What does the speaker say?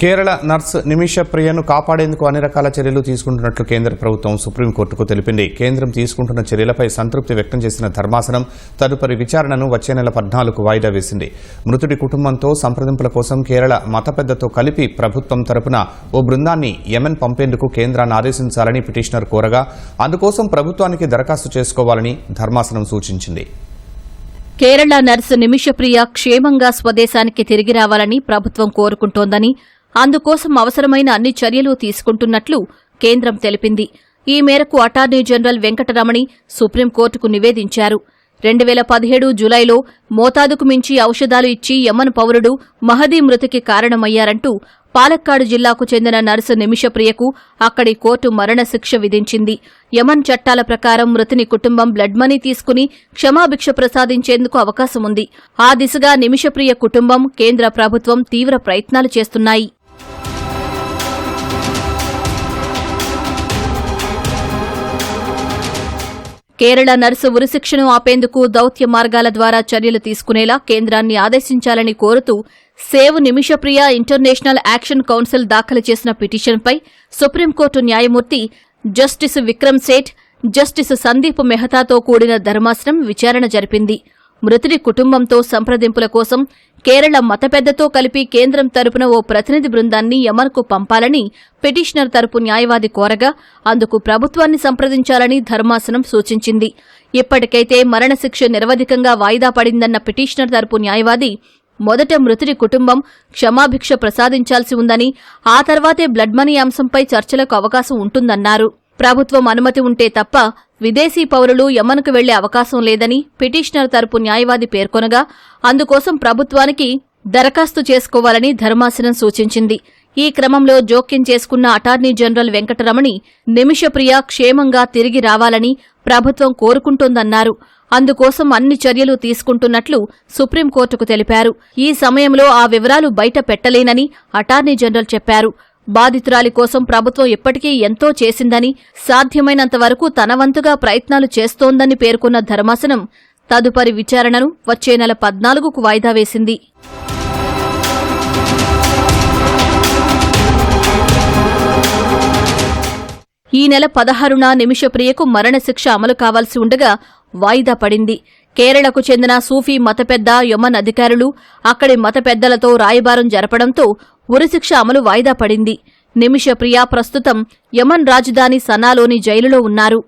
Kerala nurse నిమిష ప్రియను కాపాడేందుకు అన్ని రకాల చర్యలు తీసుకుంటున్నట్లు కేంద్ర ప్రభుత్వం సుప్రీంకోర్టుకు తెలిపింది. కేంద్రం తీసుకుంటున్న చర్యలపై సంతృప్తి వ్యక్తం చేసిన ధర్మాసనం తదుపరి విచారణను వచ్చే నెల పద్నాలుగు వాయిదా వేసింది. మృతుడి కుటుంబంతో సంప్రదింపుల కోసం కేరళ మత పెద్దతో కలిపి ప్రభుత్వం తరపున ఓ బృందాన్ని యెమెన్ పంపేందుకు కేంద్రాన్ని ఆదేశించాలని పిటిషనర్ కోరగా అందుకోసం ప్రభుత్వానికి దరఖాస్తు చేసుకోవాలని ధర్మాసనం సూచించింది. కేరళ నర్సు నిమిషప్రియ క్షేమంగా స్వదేశానికి తిరిగి రావాలని ప్రభుత్వం కోరుకుంటోందని అందుకోసం అవసరమైన అన్ని చర్యలు తీసుకుంటున్నట్లు కేంద్రం తెలిపింది. ఈ మేరకు అటార్నీ జనరల్ వెంకటరమణి సుప్రీంకోర్టుకు నివేదించారు. రెండు వేల పదిహేడు జులైలో మోతాదుకు మించి ఔషధాలు ఇచ్చి యమన్ పౌరుడు మహదీ మృతికి కారణమయ్యారంటూ పాలక్కాడు జిల్లాకు చెందిన నర్సు నిమిషప్రియకు అక్కడి కోర్టు మరణశిక్ష విధించింది. యమన్ చట్టాల ప్రకారం మృతిని కుటుంబం బ్లడ్ మనీ తీసుకుని క్షమాభిక్ష ప్రసాదించేందుకు అవకాశం ఉంది ఆ దిశగా నిమిషప్రియ కుటుంబం కేంద్ర ప్రభుత్వం తీవ్ర ప్రయత్నాలు చేస్తున్నాయి. కేరళ నర్సు ఉరిశిక్షను ఆపేందుకు దౌత్య మార్గాల ద్వారా చర్యలు తీసుకునేలా కేంద్రాన్ని ఆదేశించాలని కోరుతూ save Nimishapriya international action council దాఖలు చేసిన పిటిషన్పై సుప్రీంకోర్టు న్యాయమూర్తి జస్టిస్ విక్రమ్ సేఠ్ జస్టిస్ సందీప్ మెహతాతో కూడిన ధర్మాసనం విచారణ జరిపింది. మృతుడి కుటుంబంతో సంప్రదింపుల కోసం కేరళ మత పెద్దతో కలిపి కేంద్రం తరపున ఓ ప్రతినిధి బృందాన్ని యమన్కు పంపాలని పిటిషనర్ తరపు న్యాయవాది కోరగా అందుకు ప్రభుత్వాన్ని సంప్రదించాలని ధర్మాసనం సూచించింది. ఇప్పటికైతే మరణశిక్ష నిరవధికంగా వాయిదా పడిందన్న పిటిషనర్ తరపు న్యాయవాది మొదట మృతుడి కుటుంబం క్షమాభిక్ష ప్రసాదించాల్సి ఉందని ఆ తర్వాతే బ్లడ్ మనీ అంశంపై చర్చలకు అవకాశం ఉంటుందన్నారు. ప్రభుత్వం అనుమతి ఉంటే తప్ప విదేశీ పౌరులు యమన్కు వెళ్ళే అవకాశం లేదని పిటిషనర్ తరపు న్యాయవాది పేర్కొనగా అందుకోసం ప్రభుత్వానికి దరఖాస్తు చేసుకోవాలని ధర్మాసనం సూచించింది. ఈ క్రమంలో జోక్యం చేసుకున్న అటార్నీ జనరల్ వెంకటరమణి నిమిషప్రియ క్షేమంగా తిరిగి రావాలని ప్రభుత్వం కోరుకుంటోందన్నారు. అందుకోసం అన్ని చర్యలు తీసుకుంటున్నట్లు సుప్రీంకోర్టుకు తెలిపారు. ఈ సమయంలో ఆ వివరాలు బయట పెట్టలేనని అటార్నీ జనరల్ చెప్పారు. బాధితురాలి కోసం ప్రభుత్వం ఇప్పటికీ ఎంతో చేసిందని సాధ్యమైనంత వరకు తన వంతుగా ప్రయత్నాలు చేస్తోందని పేర్కొన్న ధర్మాసనం తదుపరి విచారణను వచ్చే నెల పద్నాలుగుకు వాయిదా వేసింది. ఈ నెల పదహారున నిమిషప్రియకు మరణశిక్ష అమలు కావాల్సి ఉండగా వాయిదా పడింది. కేరళకు చెందిన సూఫీ మత పెద్ద యమన్ అధికారులు అక్కడి మత పెద్దలతో రాయబారం జరపడంతో ఉరిశిక్ష అమలు వాయిదా పడింది. నిమిషప్రియ ప్రస్తుతం యమన్ రాజధాని సనాలోని జైలులో ఉన్నారు.